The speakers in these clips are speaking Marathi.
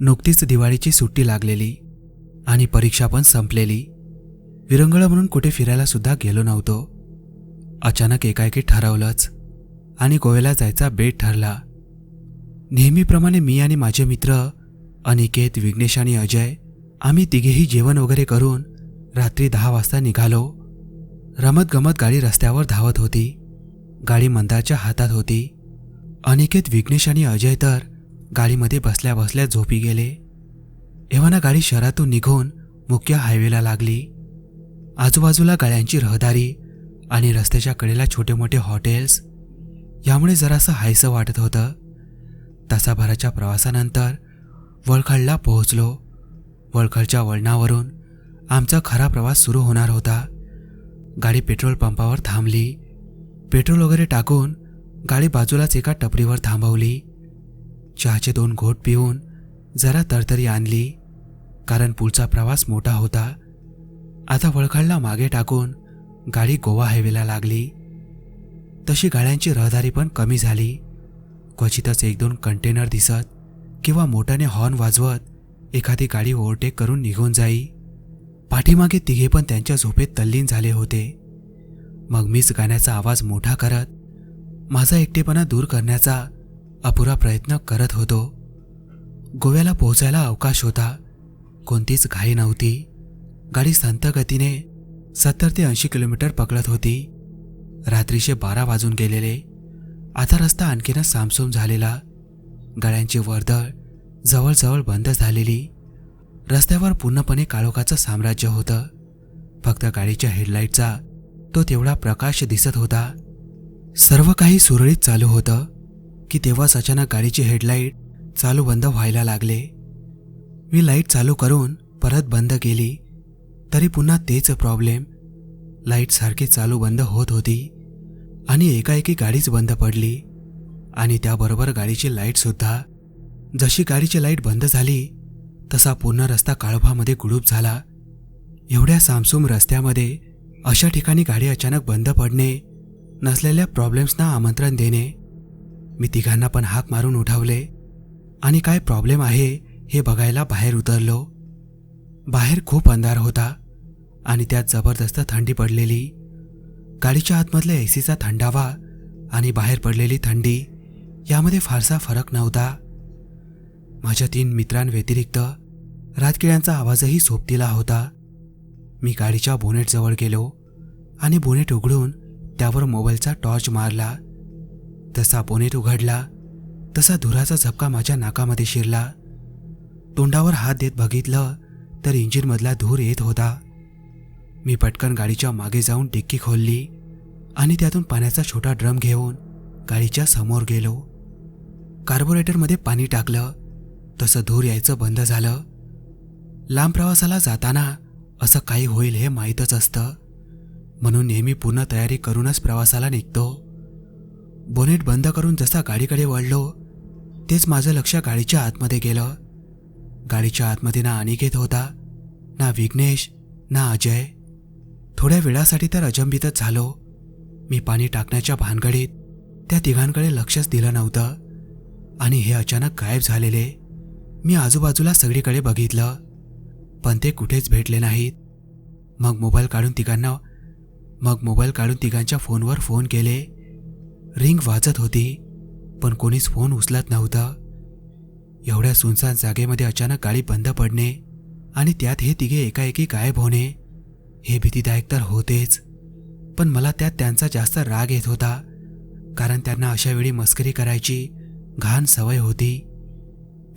नुकतीच दिवाळीची सुट्टी लागलेली आणि परीक्षा पण संपलेली. विरंगळ म्हणून कुठे फिरायला सुद्धा गेलो नव्हतो. अचानक एकाएकी ठरवलंच आणि गोव्याला जायचा बेट ठरला. नेहमीप्रमाणे मी आणि माझे मित्र अनिकेत विघ्नेश आणि अजय आम्ही तिघेही जेवण वगैरे करून रात्री दहा वाजता निघालो. रमत गमत गाडी रस्त्यावर धावत होती. गाडी मंदाच्या हातात होती. अनिकेत विघ्नेश आणि अजय तर गाडीमध्ये बसल्या बसल्या झोपी गेले. एव्हाना गाडी शहरातून निघून मुख्य हायवेला लागली. आजूबाजूला गाड्यांची रहदारी आणि रस्त्याच्या कडेला छोटे मोठे हॉटेल्स यामुळे जरासं हायसं वाटत होतं. तासाभराच्या प्रवासानंतर वळखडला पोहोचलो. वळखडच्या वळणावरून आमचा खरा प्रवास सुरू होणार होता. गाडी पेट्रोल पंपावर थांबली. पेट्रोल वगैरे टाकून गाडी बाजूलाच एका टपरीवर थांबवली. चहाचे दोन घोट पिऊन जरा तरतरी आणली कारण पुढचा प्रवास मोठा होता. आता वळखडला मागे टाकून गाडी गोवा हायवेला लागली. तशी गाड्यांची रहदारी पण कमी झाली. क्वचितच एक दोन कंटेनर दिसत किंवा मोठ्याने हॉर्न वाजवत एखादी गाडी ओव्हरटेक करून निघून जाई. पाठीमागे तिघे पण त्यांच्या झोपेत तल्लीन झाले होते. मग मीच गाण्याचा आवाज मोठा करत माझा एकटेपणा दूर करण्याचा अपुरा प्रयत्न करत होतो. गोव्याला पोहोचायला अवकाश होता. कोणतीच घाई नव्हती. गाडी संत गतीने सत्तर ते ऐंशी किलोमीटर पकडत होती. रात्रीचे बारा वाजून गेलेले. आता रस्ता आणखीनच सामसूम झालेला. गाड्यांची वर्दळ जवळजवळ बंद झालेली. रस्त्यावर पूर्णपणे काळोखाचं साम्राज्य होतं. फक्त गाडीच्या हेडलाईटचा तो तेवढा प्रकाश दिसत होता. सर्व काही सुरळीत चालू होतं की तेव्हाच अचानक गाडीची हेडलाईट चालू बंद व्हायला लागले. मी लाइट चालू करून परत बंद केली. तरी पुन्हा तेच प्रॉब्लेम. लाइट सारखी चालू बंद होत होती आणि एकाएकी गाडीच बंद पडली. आणि त्याबरोबर गाडीची लाईटसुद्धा जशी गाडीची लाइट बंद झाली तसा पूर्ण रस्ता काळोभामध्ये गुडूप झाला. एवढ्या सामसूम रस्त्यामध्ये अशा ठिकाणी गाडी अचानक बंद पडणे नसलेल्या प्रॉब्लेम्सना आमंत्रण देणे मी तिघांना पण हाक मारून उठवले. आणि काय प्रॉब्लेम आहे हे बघायला बाहेर उतरलो. बाहेर खूप अंधार होता आणि त्यात जबरदस्त थंडी पडलेली. गाडीच्या आतमधल्या एसीचा थंडावा आणि बाहेर पडलेली थंडी यामध्ये फारसा फरक नव्हता. माझ्या तीन मित्रांव्यतिरिक्त रातकिड्यांचा आवाजही सोबतीला होता. मी गाडीच्या बोनेटजवळ गेलो आणि बोनेट उघडून त्यावर मोबाईलचा टॉर्च मारला. तसा बोनेट उघडला तसा धुराचा झपका माझ्या नाकामध्ये शिरला. तोंडावर हात देत बघितलं तर इंजिनमधला धूर येत होता. मी पटकन गाडीच्या मागे जाऊन डिक्की खोलली आणि त्यातून पाण्याचा छोटा ड्रम घेऊन गाडीच्या समोर गेलो. कार्बोरेटरमध्ये पाणी टाकलं तसं धूर यायचं बंद झालं. लांब प्रवासाला जाताना असं काही होईल हे माहीतच असतं. म्हणून नेहमी पूर्ण तयारी करूनच प्रवासाला निघतो. बोनेट बंद करून जसा गाडीकडे वळलो तेच माझं लक्ष गाडीच्या आतमध्ये गेलं. गाडीच्या आतमध्ये ना अनिकेत होता ना विघ्नेश ना अजय. थोड्या वेळासाठी तर अजंबितच झालो. मी पाणी टाकण्याच्या भानगडीत त्या तिघांकडे लक्षच दिलं नव्हतं. आणि हे अचानक गायब झालेले. मी आजूबाजूला सगळीकडे बघितलं पण ते कुठेच भेटले नाहीत. मग मोबाईल काढून तिघांना मग मोबाईल काढून तिघांच्या फोनवर फोन केले. रिंग वाजत होती पण कोणीच फोन उचलत नव्हतं. एवढ्या सुनसान जागेमध्ये अचानक गाडी बंद पडणे आणि त्यात हे तिघे एकाएकी गायब होणे हे भीतीदायक तर होतेच. पण मला त्यात त्यांचा जास्त राग येत होता कारण त्यांना अशा वेळी मस्करी करायची घाण सवय होती.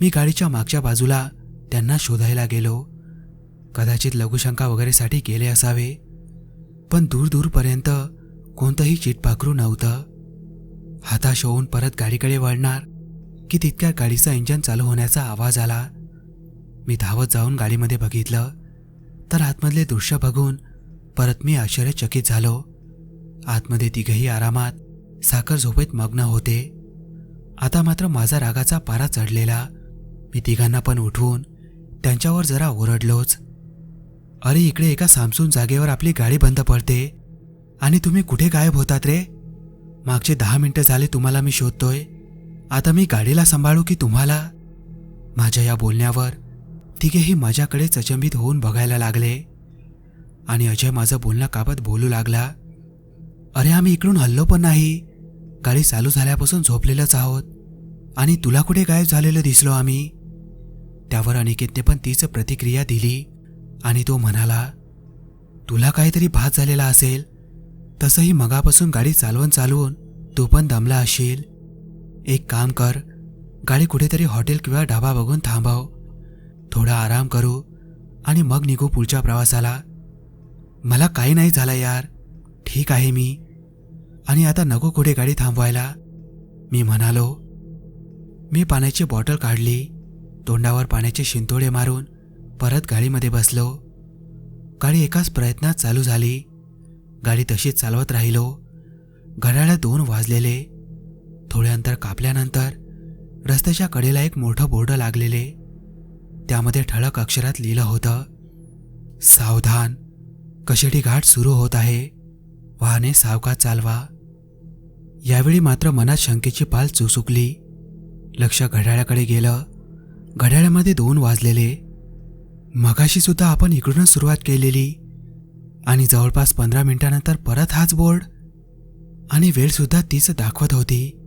मी गाडीच्या मागच्या बाजूला त्यांना शोधायला गेलो. कदाचित लघुशंका वगैरेसाठी गेले असावे पण दूर दूरपर्यंत कोणतंही चिटपाखरू नव्हतं. हाताश होऊन परत गाडीकडे वळणार की तितक्या गाडीचा इंजन चालू होण्याचा आवाज आला. मी धावत जाऊन गाडीमध्ये बघितलं तर आतमधले दृश्य बघून परत मी आश्चर्यचकित झालो. आतमध्ये तिघही आरामात साखर झोपेत मग्न होते. आता मात्र माझा रागाचा पारा चढलेला. मी तिघांना पण उठवून त्यांच्यावर जरा ओरडलोच. अरे इकडे एका सामसून जागेवर आपली गाडी बंद पडते आणि तुम्ही कुठे गायब होतात रे? मागचे दहा मिनटं झाले तुम्हाला मी शोधतोय. आता मी गाडीला सांभाळू की तुम्हाला? माझ्या या बोलण्यावर तिघेही माझ्याकडे चचंबित होऊन बघायला लागले. आणि अजय माझं बोलणं काबत बोलू लागला. अरे आम्ही इकडून हल्लो पण नाही. गाडी चालू झाल्यापासून झोपलेलंच आहोत. आणि तुला कुठे गायब झालेलं दिसलो आम्ही? त्यावर अनिकेतने पण तीच प्रतिक्रिया दिली आणि तो म्हणाला तुला काहीतरी भात झालेला असेल तसंही मगापासून गाडी चालवून चालवून तू पण दमला असशील एक काम कर गाडी कुठेतरी हॉटेल किंवा ढाबा बघून थांबव. थोडा आराम करू आणि मग निघू पुढच्या प्रवासाला. मला काही नाही झालं यार. ठीक आहे मी. आणि आता नको कुठे गाडी थांबवायला. मी म्हणालो. मी पाण्याची बॉटल काढली. तोंडावर पाण्याचे शिंतोडे मारून परत गाडीमध्ये बसलो. गाडी एकाच प्रयत्नात चालू झाली. गाडी तशीच चालवत राहिलो. घड्याळा दोन वाजलेले. थोडे अंतर कापल्यानंतर रस्त्याच्या कडेला एक मोठं बोर्ड लागलेले. त्यामध्ये ठळक अक्षरात लिहिलं होतं सावधान कशेटी घाट सुरू होत आहे. वाहने सावका चालवा. यावेळी मात्र मनात शंकेची पाल चुचुकली लक्ष घड्याळाकडे गेलं. घड्याळामध्ये दोन वाजलेले. मगाशी सुद्धा आपण इकडूनच सुरुवात केलेली. आणि जवळपास पंधरा मिनिटानंतर परत हाच बोर्ड. आणि वेळसुद्धा तीच दाखवत होती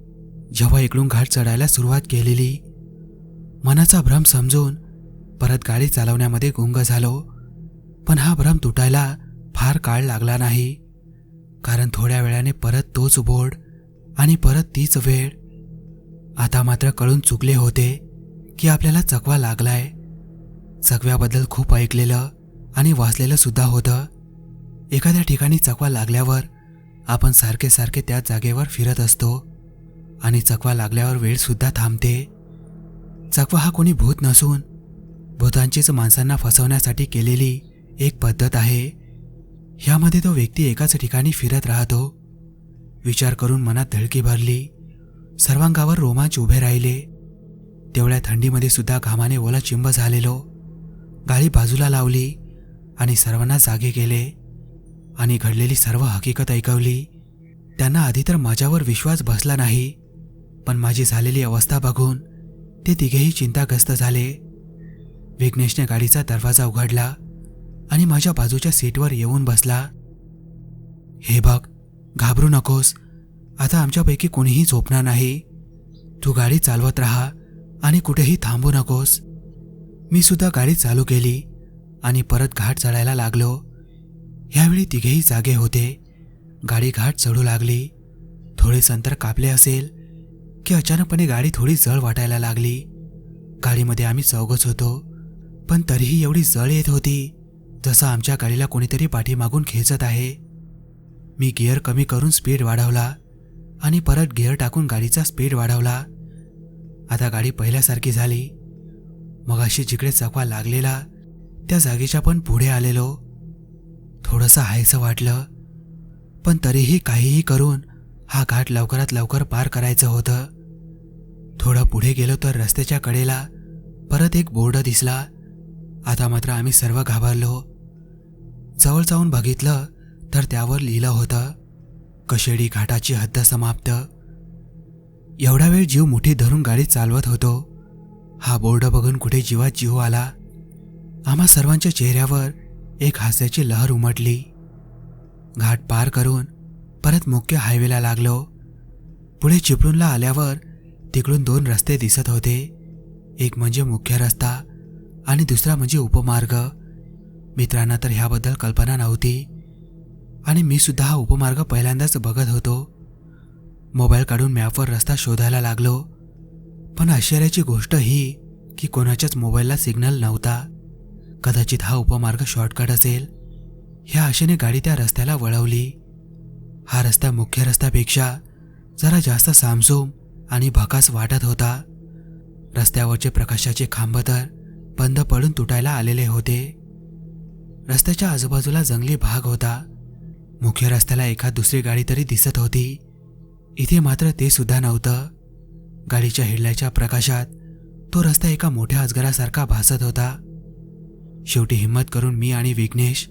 जेव्हा इकडून घाट चढायला सुरुवात केलेली. मनाचा भ्रम समजून परत गाडी चालवण्यामध्ये गुंग झालो. पण हा भ्रम तुटायला फार काळ लागला नाही. कारण थोड्या वेळाने परत तोच बोर्ड आणि परत तीच वेळ. आता मात्र कळून चुकले होते. की आपल्याला चकवा लागलाय. चकव्याबद्दल खूप ऐकलेलं आणि वाचलेलं सुद्धा होतं. एखाद्या ठिकाणी चकवा लागल्यावर आपण सारखे सारखे त्या जागेवर फिरत असतो आणि चकवा लागल्यावर वेळसुद्धा थांबते. चकवा हा कोणी भूत नसून भूतांचीच माणसांना फसवण्यासाठी केलेली एक पद्धत आहे. ह्यामध्ये तो व्यक्ती एकाच ठिकाणी फिरत राहतो. विचार करून मनात धडकी भरली. सर्वांगावर रोमांच उभे राहिले. तेवढ्या थंडीमध्ये सुद्धा घामाने ओला चिंब झालेलो. गाडी बाजूला लावली आणि सर्वांना जागे केले आणि घडलेली सर्व हकीकत ऐकवली. त्यांना आधी तर माझ्यावर विश्वास बसला नाही पण माझी झालेली अवस्था बघून ते तिघेही चिंताग्रस्त झाले. विघ्नेशने गाडीचा दरवाजा उघडला आणि माझ्या बाजूच्या सीटवर येऊन बसला. हे बघ घाबरू नकोस. आता आमच्यापैकी कोणीही झोपणार नाही. तू गाडी चालवत राहा. आणि कुठेही थांबू नकोस. मी सुद्धा गाडी चालू केली आणि परत घाट चढायला लागलो. ह्यावेळी तिघेही जागे होते. गाडी घाट चढू लागली. थोडेच अंतर कापले असेल की अचानकपणे गाडी थोडी जळ वाटायला लागली. गाडीमध्ये आम्ही चौघच होतो पण तरीही एवढी जळ येत होती जसं आमच्या गाडीला कोणीतरी पाठीमागून खेचत आहे. मी गिअर कमी करून स्पीड वाढवला आणि परत गिअर टाकून गाडीचा स्पीड वाढवला. आता गाडी पहिल्यासारखी झाली. मग अशी जिकडे चकवा लागलेला त्या जागेच्या पण पुढे आलेलो. थोडंसं हायचं वाटलं पण तरीही काहीही करून हा घाट लवकरात लवकर पार करायचं होतं. थोडं पुढे गेलो तर रस्त्याच्या कडेला परत एक बोर्ड दिसला. आता मात्र आम्ही सर्व घाबरलो. जवळ जाऊन बघितलं तर त्यावर लिहिलं होतं कशेडी घाटाची हद्द समाप्त. एवढा वेळ जीव मुठी धरून गाडी चालवत होतो. हा बोर्ड बघून कुठे जीवात जीव आला. आम्हा सर्वांच्या चेहऱ्यावर एक हास्याची लहर उमटली. घाट पार करून परत मुख्य हायवेला लागलो. पुढे चिपळूणला आल्यावर तिकडून दोन रस्ते दिसत होते. एक म्हणजे मुख्य रस्ता आणि दुसरा म्हणजे उपमार्ग. मित्रांना तर ह्याबद्दल कल्पना नव्हती. आणि मी सुद्धा हा उपमार्ग पहिल्यांदाच बघत होतो. मोबाईल काढून मॅपवर रस्ता शोधायला लागलो. पण आश्चर्याची गोष्ट ही की कोणाच्याच मोबाईलला सिग्नल नव्हता. कदाचित हा उपमार्ग शॉर्टकट असेल. ह्या आशेने गाडी त्या रस्त्याला वळवली. हा रस्ता मुख्य रस्त्यापेक्षा जरा जास्त सामसूम आणि भकास वाटत होता. रस्त्यावरचे प्रकाशाचे खांब तर बंद पडून तुटायला आलेले होते. रस्त्याच्या आजूबाजूला जंगली भाग होता. मुख्य रस्त्याला एखाद दुसरी गाडी तरी दिसत होती. इथे मात्र ते सुद्धा नव्हतं. गाडीच्या हेडलाईटच्या प्रकाशात तो रस्ता एका मोठ्या अजगरासारखा भासत होता. शेवटी हिंमत करून मी आणि विघ्नेश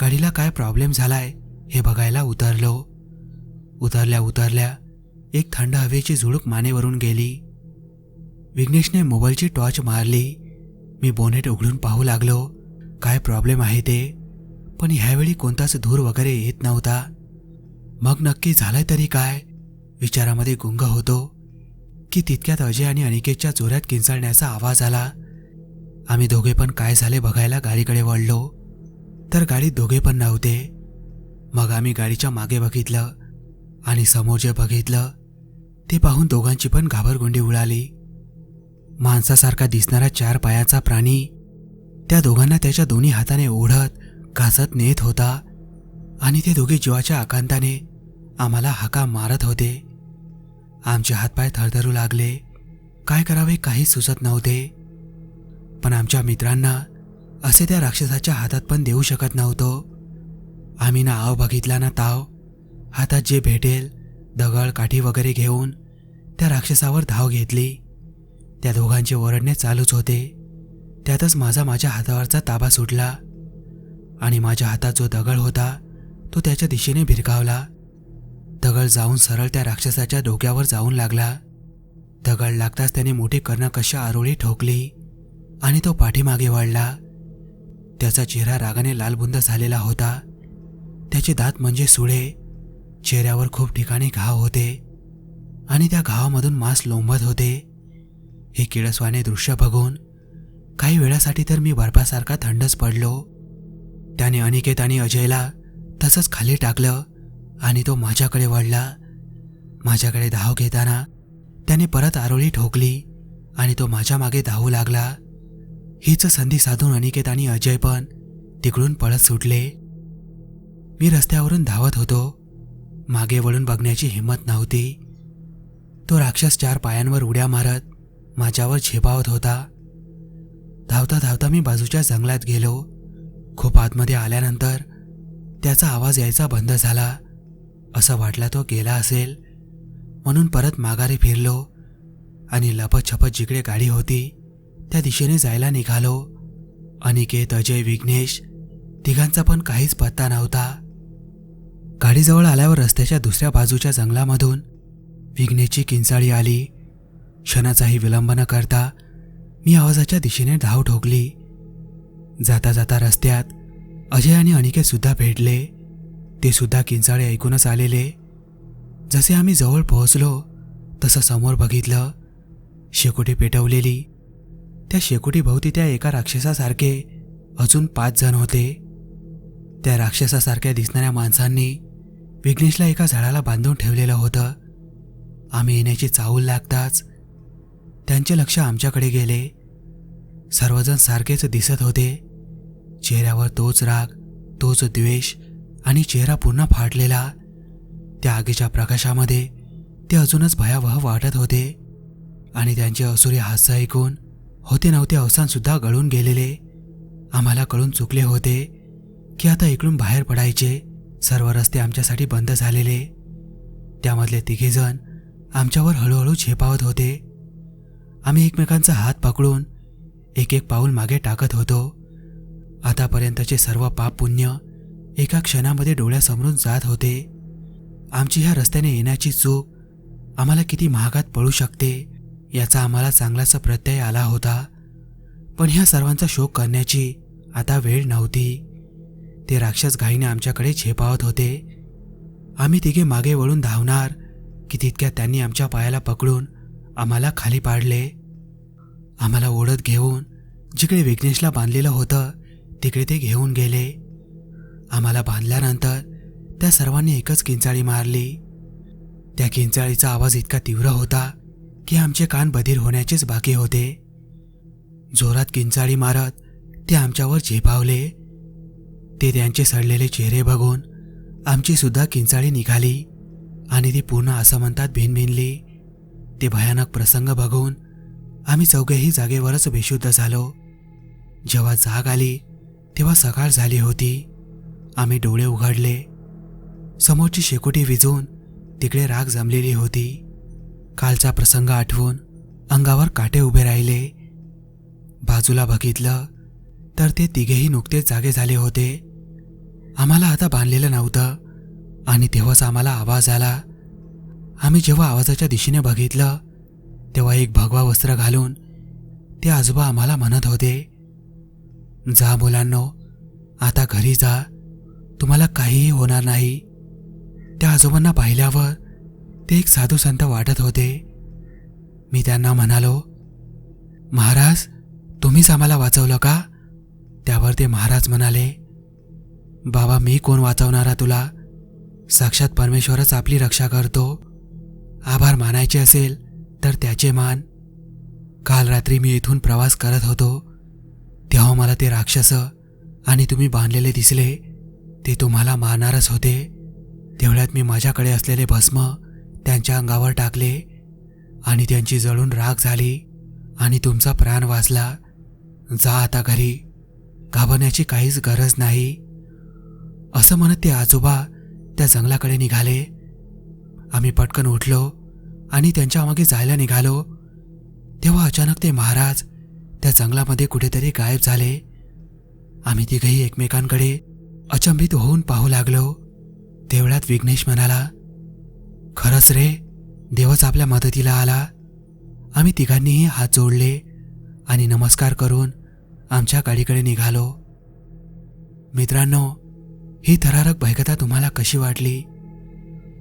गाडीला काय प्रॉब्लेम झालाय हे बघायला उतरलो. उतरल्या उतरल्या एक थंड हवेची झुळूक मानेवरून गेली. विघ्नेशने मोबाईलची टॉर्च मारली. मी बोनेट उघडून पाहू लागलो काय प्रॉब्लेम आहे ते? पण ह्यावेळी कोणताच धूर वगैरे येत नव्हता. मग नक्की झालंय तरी काय? विचारामध्ये गुंग होतो की तितक्यात अजय आणि अनिकेतच्या जोरात किंचाळण्याचा आवाज आला. आम्ही दोघे पण काय झाले बघायला गाडीकडे वळलो तर गाडीत दोघे पण नव्हते. मग आम्ही गाडीच्या मागे बघितलं आणि समोर जे बघितलं ते पाहून दोघांची पण घाबरगुंडी उडाली. माणसासारखा दिसणारा चार पायाचा प्राणी त्या दोघांना त्याच्या दोन्ही हाताने ओढत घासत नेत होता आणि ते दोघे जीवाच्या आकांताने आम्हाला हाका मारत होते. आमचे हातपाय थरथरू लागले. काय करावे काही सुचत नव्हते. पण आमच्या मित्रांना असे त्या राक्षसाच्या हातात पण देऊ शकत नव्हतो. आम्ही ना आव बघितला ना ताव. हातात जे भेटेल दगड काठी वगैरे घेऊन त्या राक्षसावर धाव घेतली. त्या दोघांचे ओरडणे चालूच होते. त्यातच माझा माझ्या हातावरचा ताबा सुटला आणि माझ्या हातात जो दगड होता तो त्याच्या दिशेने भिरकावला. दगड जाऊन सरळ त्या राक्षसाच्या डोक्यावर जाऊन लागला. दगड लागताच त्याने मोठी कर्णकशा आरोळी ठोकली आणि तो पाठीमागे वळला त्याचा चेहरा रागाने लालबुंद झालेला होता. त्याचे दात म्हणजे सुळे चेहऱ्यावर खूप ठिकाणी घाव होते आणि त्या घावामधून मांस लोंबत होते. हे किळसवाने दृश्य बघून काही वेळासाठी तर मी बर्फासारखा थंडच पडलो. त्याने अनिकेत आणि अजयला तसंच खाली टाकलं. आणि तो माझ्याकडे वळला. माझ्याकडे धाव घेताना त्याने परत आरोळी ठोकली आणि तो माझ्या मागे धावू लागला. हीच संधी साधून अनिकेत आणि अजय पण तिकडून पळत सुटले. मी रस्त्यावरून धावत होतो. मागे वळून बघण्याची हिंमत नव्हती. तो राक्षस चार पायांवर उड्या मारत माझ्यावर झेपावत होता. धावता धावता मी बाजूच्या जंगलात गेलो. खूप आतमध्ये आल्यानंतर त्याचा आवाज यायचा बंद झाला. असं वाटला तो गेला असेल. म्हणून परत माघारी फिरलो आणि लपतछपत जिकडे गाडी होती त्या दिशेने जायला निघालो. अनिकेत अजय विघ्नेश तिघांचा पण काहीच पत्ता नव्हता. गाडीजवळ आल्यावर रस्त्याच्या दुसऱ्या बाजूच्या जंगलामधून विघ्नेशची किंचाळी आली. क्षणाचाही विलंब न करता मी आवाजाच्या दिशेने धाव ठोकली. जाता जाता रस्त्यात अजय आणि अनिकेत सुद्धा भेटले. ते सुद्धा किंचाळे ऐकूनच आलेले. जसे आम्ही जवळ पोहोचलो तसं समोर बघितलं. शेकोटी पेटवलेली. त्या शेकोटीभोवती त्या एका राक्षसासारखे अजून पाच जण होते. त्या राक्षसासारख्या दिसणाऱ्या माणसांनी विघ्नेशला एका झाडाला बांधून ठेवलेलं होतं. आम्ही येण्याची चाहूल लागताच त्यांचे लक्ष आमच्याकडे गेले. सर्वजण सारखेच दिसत होते. चेहऱ्यावर तोच राग तोच द्वेष आणि चेहरा पूर्ण फाटलेला त्या आगीच्या प्रकाशामध्ये ते अजूनच भयावह वाटत होते. आणि त्यांचे असुरी हास्य ऐकून होते नव्हते अवसानसुद्धा गळून गेलेले. आम्हाला कळून चुकले होते की आता इकडून बाहेर पडायचे. सर्व रस्ते आमच्यासाठी बंद झालेले. त्यामधले तिघेजण आमच्यावर हळूहळू झेपावत होते. आम्ही एकमेकांचा हात पकडून एक एक पाऊल मागे टाकत होतो. आतापर्यंतचे सर्व पाप पुण्य एका क्षणामध्ये डोळ्यासमोरून जात होते. आमची ह्या रस्त्याने येण्याची चूक आम्हाला किती महागात पडू शकते याचा आम्हाला चांगलाच प्रत्यय आला होता. पण ह्या सर्वांचा शोक करण्याची आता वेळ नव्हती. ते राक्षस घाईने आमच्याकडे झेपावत होते. आम्ही तिघे मागे वळून धावणार की तितक्या त्यांनी आमच्या पायाला पकडून आम्हाला खाली पाडले. आम्हाला ओढत घेऊन जिकडे विघ्नेशला बांधलेलं होतं तिकडे ते घेऊन गेले. आम्हाला बांधल्यानंतर त्या सर्वांनी एकच किंचाळी मारली. त्या किंचाळीचा आवाज इतका तीव्र होता की आमचे कान बधीर होण्याचेच बाकी होते. जोरात किंचाळी मारत ते आमच्यावर झेपावले. ते त्यांचे सडलेले चेहरे बघून आमची सुद्धा किंचाळी निघाली आणि ती पूर्ण असमंतात भिनभिनली. ते भयानक प्रसंग बघून आम्ही चौघेही जागेवरच बेशुद्ध झालो. जेव्हा जाग आली तेव्हा सकाळ झाली होती. आम्ही डोळे उघडले. समोरची शेकोटी विजून तिकडे राग जमलेली होती. कालचा प्रसंग आठवून अंगावर काटे उभे राहिले. बाजूला बघितलं तर ते तिघेही नुकतेच जागे झाले होते. आम्हाला आता बांधलेलं नव्हतं आणि तेव्हाच आम्हाला आवाज आला. आम्ही जेव्हा आवाजाच्या दिशेने बघितलं तेव्हा एक भगवा वस्त्र घालून ते आजोबा आम्हाला म्हणत होते जा मुलांनो आता घरी जा. तुम्हाला काहीही होणार नाही. त्या आजोबांना पाहिल्यावर ते एक साधू संत वाटत होते. मी त्यांना म्हणालो महाराज तुम्हीच आम्हाला वाचवलं का? त्यावर ते महाराज म्हणाले बाबा मी कोण वाचवणारा तुला? साक्षात परमेश्वरच आपली रक्षा करतो. आभार मानायचे असेल तर त्याचे मान. काल रात्री मी इथून प्रवास करत होतो. तेव्हा मला ते राक्षस आणि तुम्ही बांधलेले दिसले. ते तुम्हाला मारणारच होते. तेवढ्यात मी माझ्याकडे असलेले भस्म त्यांच्या अंगावर टाकले आणि त्यांची जळून राख झाली आणि तुमचा प्राण वाचला. जा आता घरी. घाबरण्याची काहीच गरज नाही. असं म्हणत ते आजोबा त्या जंगलाकडे निघाले. आम्ही पटकन उठलो आणि त्यांच्या मागे जायला निघालो. तेव्हा अचानक ते महाराज त्या जंगलामध्ये कुठेतरी गायब झाले. आम्ही तिघही एकमेकांकडे अचंबित होऊन पाहू लागलो. तेवढ्यात विघ्नेश म्हणाला खरंच रे देवच आपल्या मदतीला आला. आम्ही तिघांनीही हात जोडले आणि नमस्कार करून आमच्या गाडीकडे निघालो. मित्रांनो ही थरारक भयकथा तुम्हाला कशी वाटली?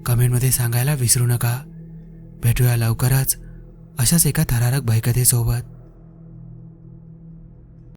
कमेंटमध्ये सांगायला विसरू नका. भेटूया लवकरच अशाच एका थरारक भयकथेसोबत.